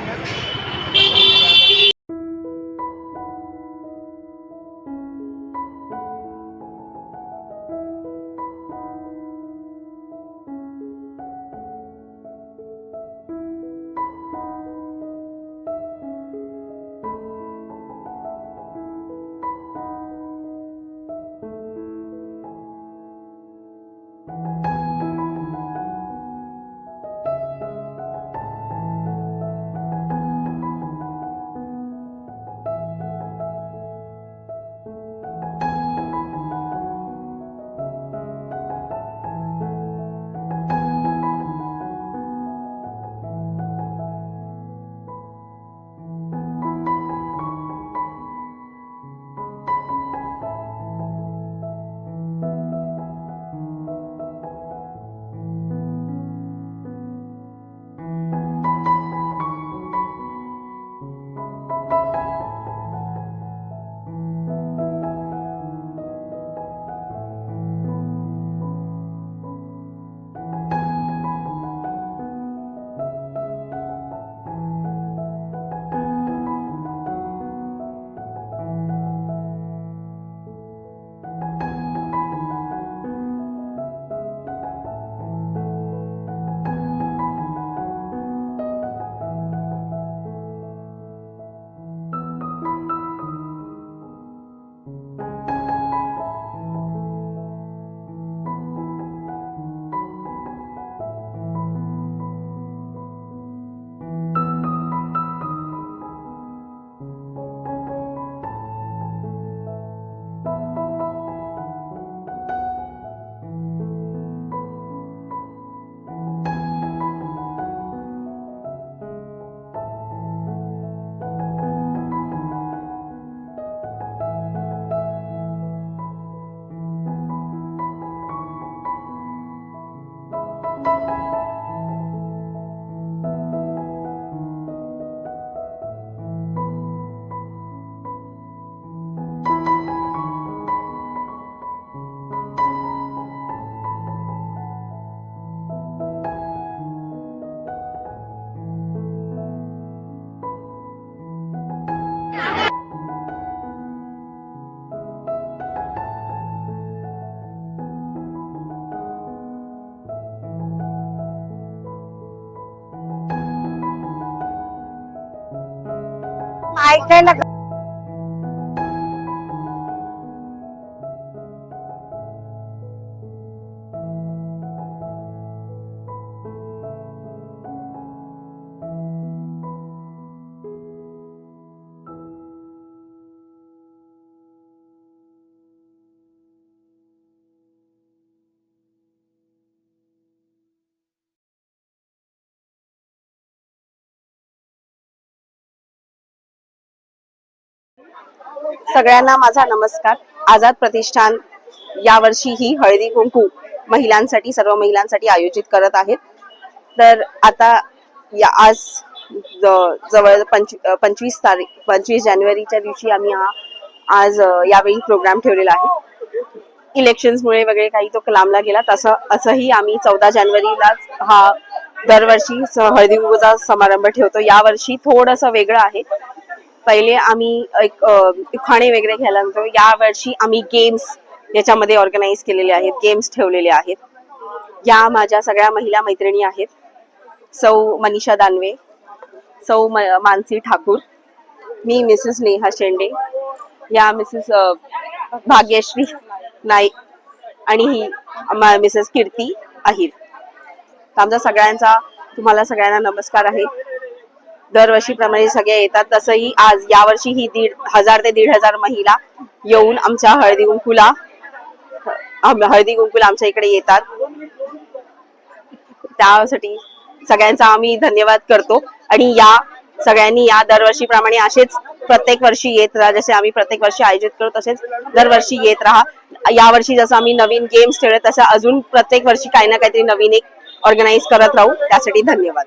I ऐकायला सगळ्यांना माझा नमस्कार. आझाद प्रतिष्ठान यावर्षी ही हळदी कुंकू महिलांसाठी सर्व महिलांसाठी आयोजित करत आहेत. तर आता या आज जवळ पंच पंचवीस तारीख पंचवीस जानेवारीच्या दिवशी आम्ही हा आज यावेळी प्रोग्राम ठेवलेला आहे. इलेक्शन्समुळे वगैरे काही तो लांबला गेला तसं असंही आम्ही चौदा जानेवारीलाच हा दरवर्षी हळदी कुंकूचा समारंभ ठेवतो. यावर्षी थोडंसं वेगळं आहे. पहिले आम्ही एक खाणे वगैरे घ्यायला लागतो यावर्षी आम्ही गेम्स याच्यामध्ये ऑर्गनाईज केलेले आहेत गेम्स ठेवलेले आहेत. या माझ्या सगळ्या महिला मैत्रिणी आहेत. सौ मनीषा दानवे सौ म- मानसी ठाकूर मी मिसेस नेहा शेंडे या मिसेस भाग्यश्री नाईक आणि ही मिसेस कीर्ती अहिर. आमचा सगळ्यांचा तुम्हाला सगळ्यांना नमस्कार आहे. दरवर्षीप्रमाणे सगळे येतात. तसंही आज यावर्षी ही दीड हजार ते दीड हजार महिला येऊन आमच्या हळदी कुंकूला हळदी कुंकूला आमच्या इकडे येतात. त्यासाठी सगळ्यांचा आम्ही धन्यवाद करतो. आणि या सगळ्यांनी या दरवर्षीप्रमाणे असेच प्रत्येक वर्षी येत राहा जसे आम्ही प्रत्येक वर्षी आयोजित करू तसेच दरवर्षी येत राहा. यावर्षी जसं आम्ही नवीन गेम्स खेळत तसं अजून प्रत्येक वर्षी काही ना काहीतरी नवीन एक ऑर्गनाईज करत राहू. त्यासाठी धन्यवाद.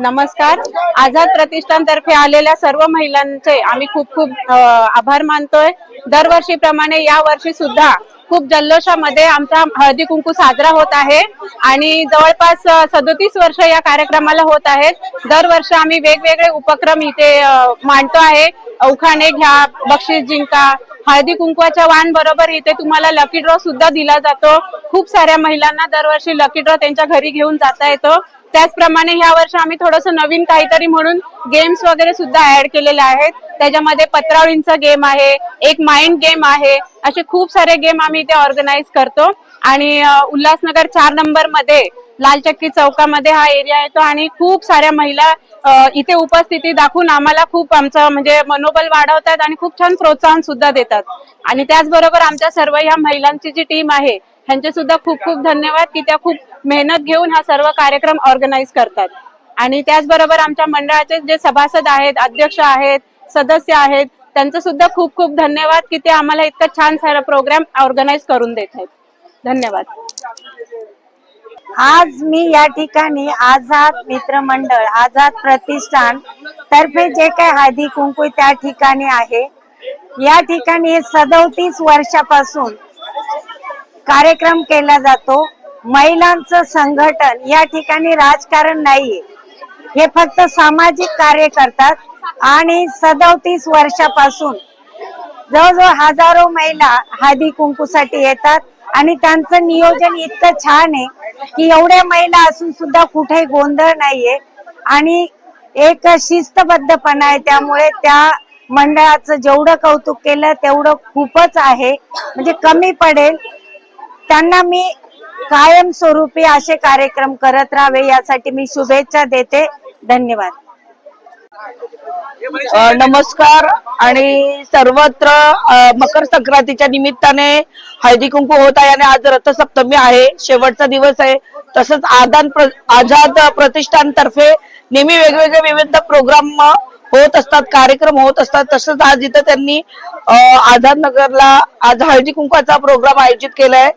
नमस्कार. आझाद प्रतिष्ठान तर्फे आलेल्या सर्व महिलांचे आम्ही खूप खूप आभार मानतोय. दरवर्षीप्रमाणे या वर्षी सुद्धा खूप जल्लोषामध्ये आमचा हळदी कुंकू साजरा होत आहे आणि जवळपास सदोतीस वर्ष या कार्यक्रमाला होत आहेत. दरवर्षी आम्ही वेगवेगळे उपक्रम इथे मांडतो आहे. औखाणे घ्या बक्षीस जिंका हळदी कुंकवाच्या वाण बरोबर इथे तुम्हाला लकी ड्रॉ सुद्धा दिला जातो. खूप साऱ्या महिलांना दरवर्षी लकी ड्रॉ त्यांच्या घरी घेऊन जाता येतो. त्याचप्रमाणे ह्या वर्षी आम्ही थोडस नवीन काहीतरी म्हणून गेम्स वगैरे सुद्धा ऍड केलेले आहेत. त्याच्यामध्ये पत्रावळींचा गेम आहे एक माइंड गेम आहे असे खूप सारे गेम आम्ही इथे ऑर्गनाईज करतो. आणि उल्हासनगर चार नंबरमध्ये लालचक्की चौकामध्ये हा एरिया येतो आणि खूप साऱ्या महिला इथे उपस्थिती दाखवून आम्हाला खूप आमचं म्हणजे मनोबल वाढवतात आणि खूप छान प्रोत्साहन सुद्धा देतात. आणि त्याचबरोबर आमच्या सर्व ह्या महिलांची जी टीम आहे ह्यांचे सुद्धा खूप खूप धन्यवाद की त्या खूप मेहनत घेऊन हा सर्व कार्यक्रम ऑर्गनाईज करतात. आणि त्याचबरोबर आमच्या मंडळाचे जे सभासद आहेत अध्यक्ष आहेत सदस्य आहेत त्यांचं सुद्धा खूप खूप धन्यवाद की ते आम्हाला इतकं छान सारा प्रोग्राम ऑर्गनाईज करून देत आहेत. धन्यवाद. आज मी या ठिकाणी आझाद मित्र मंडळ आझाद प्रतिष्ठान तर्फे जे काही हळदी कुंकू त्या ठिकाणी आहे. या ठिकाणी सदोतीस वर्षापासून कार्यक्रम केला जातो. महिलांचं संघटन या ठिकाणी राजकारण नाहीये. हे फक्त सामाजिक कार्य करतात आणि सदोतीस वर्षापासून जवळजवळ हजारो महिला हळदी कुंकूसाठी येतात आणि त्यांचं नियोजन इतकं छान आहे की एवढ्या महिला असून सुद्धा कुठेही गोंधळ नाहीये. आणि एक शिस्तबद्धपणा आहे त्यामुळे त्या मंडळाचं जेवढं कौतुक केलं तेवढं खूपच आहे. म्हणजे कमी पडेल. त्यांना मी कायमस्वरूपी असे कार्यक्रम करत राहावे यासाठी मी शुभेच्छा देते. धन्यवाद. नमस्कार आणि सर्वत्र मकर संक्रांतीच्या निमित्ताने हळदी कुंकू होत आहे आणि आज रथसप्तमी आहे. शेवटचा दिवस आहे. तसंच आदान प्र, आझाद प्रतिष्ठान तर्फे नेहमी वेगवेगळे विविध प्रोग्राम होत असतात कार्यक्रम होत असतात. तसंच आज इथं त्यांनी आझाद नगरला आज हळदी कुंकवाचा प्रोग्राम आयोजित केलाय.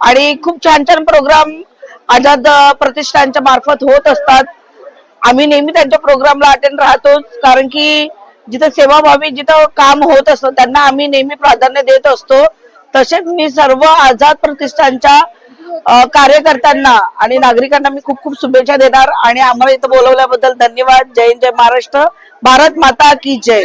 आणि खूप छान छान प्रोग्राम आझाद प्रतिष्ठानच्या मार्फत होत असतात. आम्ही नेहमी त्यांच्या प्रोग्रामला अटेंड राहतोच कारण की जिथं सेवाभावी जिथं काम होत असतं त्यांना आम्ही नेहमी प्राधान्य देत असतो. तसेच मी सर्व आझाद प्रतिष्ठानच्या कार्यकर्त्यांना आणि नागरिकांना मी खूप खूप शुभेच्छा देणार. आणि आम्हाला इथं बोलवल्याबद्दल धन्यवाद. जय जय महाराष्ट्र. भारत माता की जय.